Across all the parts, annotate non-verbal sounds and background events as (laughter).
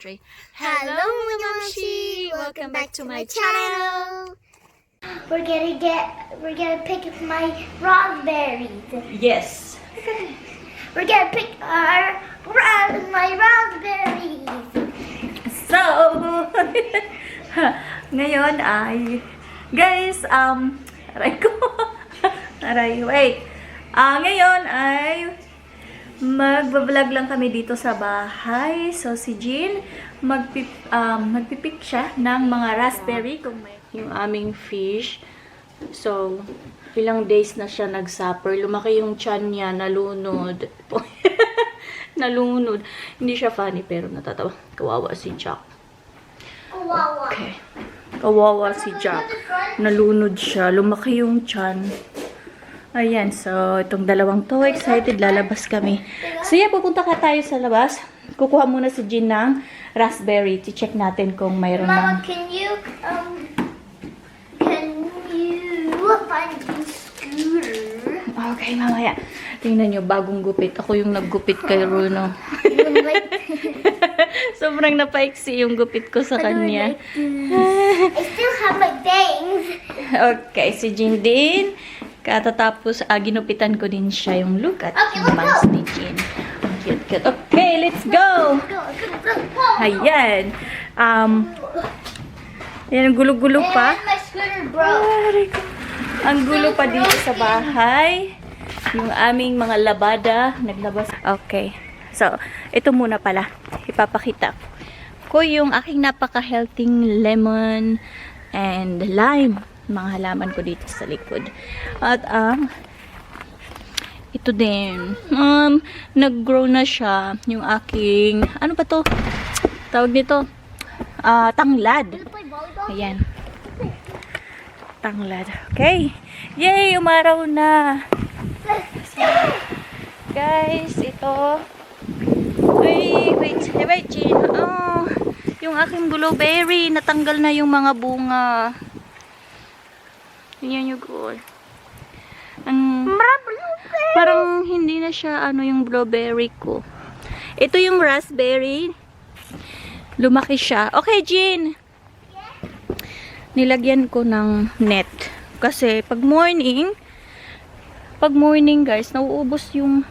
Trey. Hello, mga mamshi! Welcome back to my channel! We're gonna get, we're gonna pick up my raspberries. Yes! (laughs) We're gonna pick our, ra- my raspberries. So, (laughs) ngayon ay, guys, um, aray ko, (laughs) aray, wait. Ah, ngayon ay, magbablog lang kami dito sa bahay. So, si Jean, magpip, um, magpipik siya ng mga raspberry kung may yung aming fish. So, ilang days na siya nag-supper. Lumaki yung chan niya, nalunod. (laughs) nalunod. Hindi siya funny, pero natatawa. Kawawa si Jack. Kawawa. Okay. Kawawa si Jack. Nalunod siya. Lumaki yung chan. Ayan, so itong dalawang to, excited, lalabas kami. So yeah, pupunta ka tayo sa labas. Kukuha muna si Jean ng raspberry. I-check natin kung mayroon Mama, ng... can you, um, can you find the scooter? Okay, mamaya. Tingnan nyo, bagong gupit. Ako yung naggupit kay Runo. (laughs) Sobrang napaiksi yung gupit ko sa kanya. I still have my bangs. (laughs) Okay, si Jean din. Katatapos, ah, ginupitan ko din siya yung look at Okay, yung Jean. Ang cute, cute. Okay, let's go! Ayan. Um, yan, ang gulo-gulo pa. Ko. Ang gulo pa dito sa bahay. Yung aming mga labada, naglabas. Okay. So, ito muna pala. Ipapakita ko yung aking napaka-healthy lemon and lime. Mga halaman ko dito sa likod. At ang ito din. Um, nag-grow na siya yung aking, ano ba to? Tawag nito? Ah, tanglad. Ayan. Tanglad. Okay. Yay! Umaraw na. Guys, ito. Uy, wait. Hey, wait, Jean. Oh, yung aking blueberry. Natanggal na yung mga bunga. Yan yung goal. Ang, parang hindi na siya ano yung blueberry ko. Ito yung raspberry. Lumaki siya. Okay, Jean nilagyan ko ng net. Kasi pag morning, pag morning guys, nauubos yung,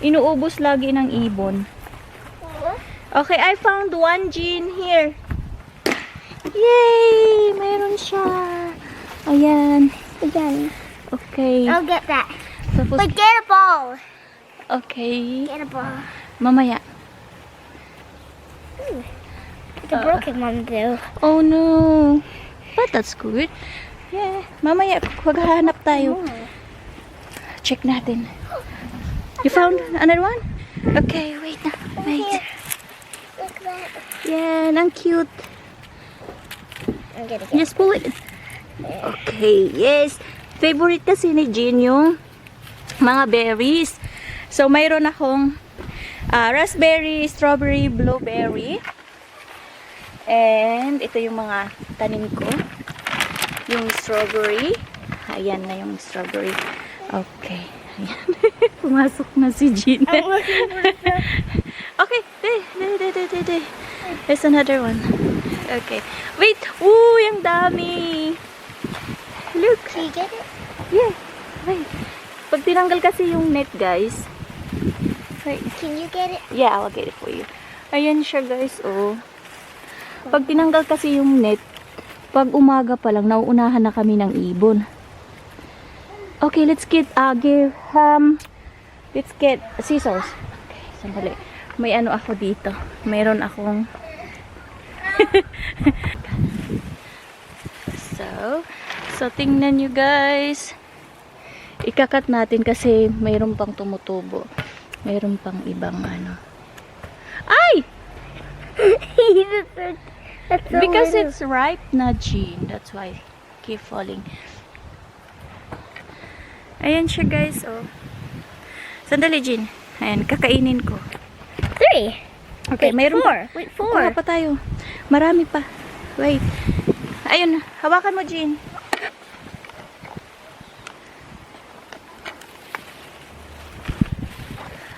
inuubos lagi ng ibon. Okay, I found one gene here. Yay! Mayroon siya. Ayan. Again. Okay. I'll get that. Tapos, But get a ball. okay. Get a ball. Mamaya. It's a broken one though. Oh no. But that's good. Yeah. Mamaya, maghahanap tayo. Check natin. You found another one? Okay, wait na. Wait. Look at that. Yan, ang cute. I'm gonna get Just pull it. Okay, yes. Favorite kasi ni Jean yung mga berries. So, mayroon akong ah, raspberry, strawberry, blueberry. And, ito yung mga tanim ko. Yung strawberry. Ayan na yung strawberry. Okay. Ayan. (laughs) Pumasok na si Jean. (laughs) Okay, there, there, there, there, there, there. There's another one. Okay. Wait! Ooh, yung dami! Look! Can you get it? Yeah. Wait. Pag tinanggal kasi yung net, guys. Wait. Can you get it? Yeah, I'll get it for you. Ayan siya, guys, oh. Pag tinanggal kasi yung net, pag umaga pa lang, nauunahan na kami ng ibon. Okay, let's get, uh, give, um, let's get scissors. Okay, sandali. May ano ako dito. Mayroon akong, (laughs) so, so tingnan nyo guys. Ikakat natin kasi mayroon pang tumutubo. Mayroon pang ibang ano. Ay! (laughs) That's so Because it's ripe na Jean. That's why keep falling. Ayan siya guys, oh. Sandali, Jean. Ayan, kakainin ko. three. Okay, Wait, mayroon four. pa. Wait, Kuha four. pa tayo. Marami pa. Wait. Ayun, hawakan mo, Jean.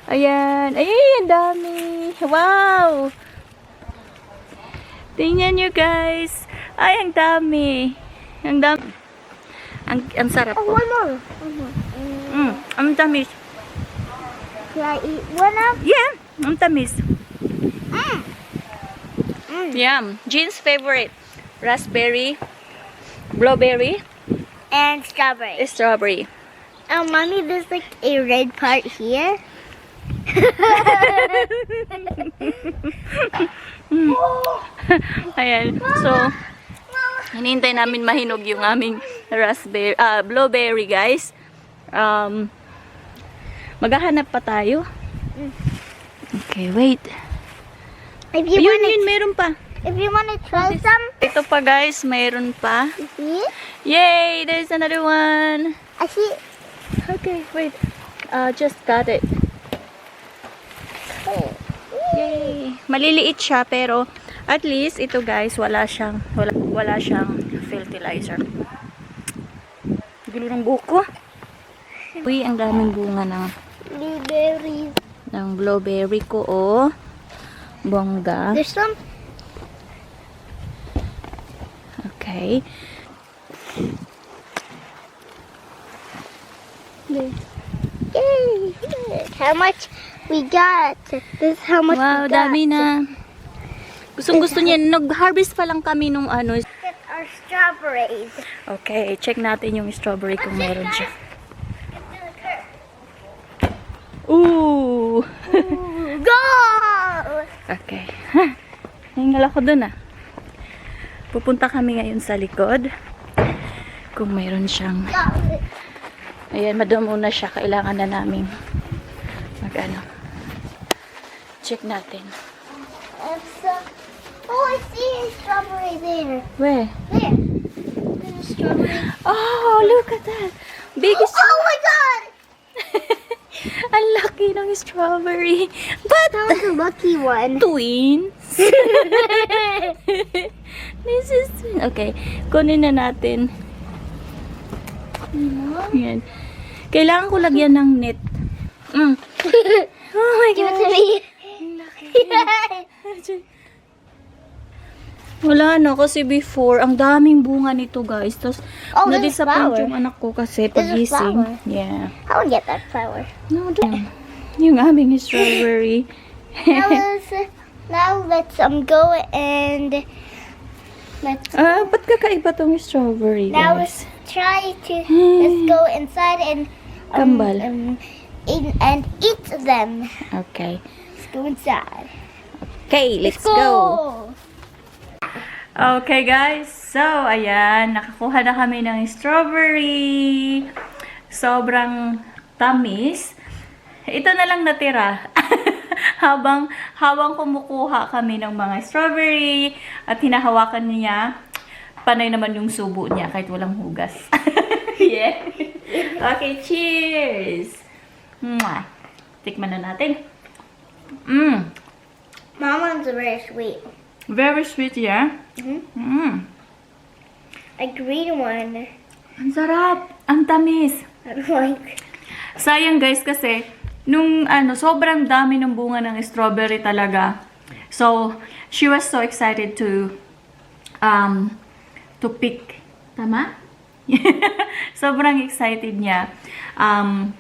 Ayan. Ayan, dami. Wow. Tingnan nyo guys. Ay, ang dami. Ang dami. Ang, ang sarap Oh, po. one more. One more. Mm, ang tamis. Can I eat one of? Yeah, ang tamis. Mm. Yum. Jean's favorite. Raspberry, blueberry, And strawberry. strawberry. Oh, mommy, there's like a red part here. (laughs) Ayan. So, hinintay namin mahinog yung aming raspberry, ah, blueberry, guys. Um, maghahanap pa tayo. Okay, wait. If you Yun, wanna, yun, meron pa. if you wanna try some, Ito pa, guys, mayroon pa. see? Yay! There's another one. I see. Okay, wait. Uh, just got it. Oh. Yay! Maliliit siya pero at least ito guys, wala siyang wala, wala siyang fertilizer. Gulo ng buko. Uy, ang daming bunga ng Blueberries. ng blueberry ko oh. Bongga. There's some. Okay. Yay! How much we got? This is how much Wow, we got. dami na. Gustong gusto niya. Nag-harvest pa lang kami nung ano. Get our strawberries. Okay, check natin yung strawberry kung meron siya. Ooh! Go! Okay. (laughs) Ha, Nahingal ako dun ah. Pupunta kami ngayon sa likod. Kung mayroon siyang... Ayan, madamo na siya. Kailangan na namin mag ano. Check natin. Uh, oh, I see a strawberry there. Where? There. There's a strawberry. Oh, look at that! Biggest... Oh my god! (laughs) Ang laki ng strawberry. But, That was a lucky one. (laughs) twins. (laughs) This is... Okay, kunin na natin. Yan. Kailangan ko lagyan ng net. Mm. Oh my Give it God. to me. (laughs) Wala na kasi before, ang daming bunga nito guys. Tapos, Oh, na-disappoint yung anak ko kasi pagising. Yeah. I will get that flower. No, damn. Yung aming strawberry. (laughs) now let's now let's um go and let's Ah, ba't kakaiba tong strawberry now guys? let's try to (gasps) let's go inside and um, Kambal. um, eat, and eat them. Okay. Let's go inside. Okay, let's, go. Okay guys, so ayan, nakakuha na kami ng strawberry. Sobrang tamis. Ito na lang natira. (laughs) habang habang kumukuha kami ng mga strawberry at hinahawakan niya, panay naman yung subo niya kahit walang hugas. (laughs) yeah. Okay, cheers. Mwah. Tikman na natin. Mm, Mom one's very sweet. very sweet, yeah. Mhm. Mm. A green one. Ang sarap. Ang tamis. I like. Sayang guys kasi nung ano sobrang dami ng bunga ng strawberry talaga. So, she was so excited to um to pick. Tama? (laughs) sobrang excited niya. Um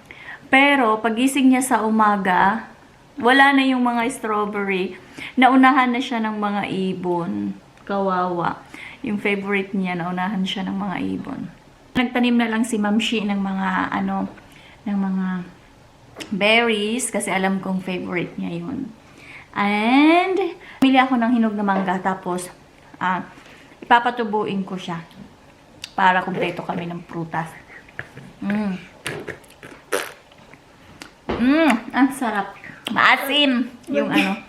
pero pagising niya sa umaga, wala na yung mga strawberry. Naunahan na siya ng mga ibon. Kawawa. Yung favorite niya, naunahan siya ng mga ibon. Nagtanim na lang si Ma'am Shi ng mga ano, ng mga berries kasi alam kong favorite niya yun. And, pili ako ng hinog na mangga tapos ah, ipapatubuin ko siya para kumpleto kami ng prutas. Mm. Mm, ang sarap. Maasim yung ano.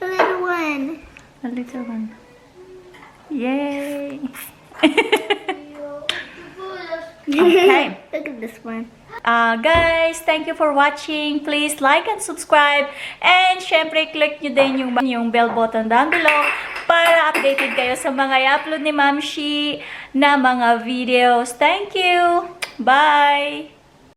A little one. A little one. Yay! (laughs) Okay. Look at this one. Uh, guys, thank you for watching. Please like and subscribe. And syempre, click nyo din yung, yung bell button down below para updated kayo sa mga i-upload ni Ma'am Shi na mga videos. Thank you! Bye!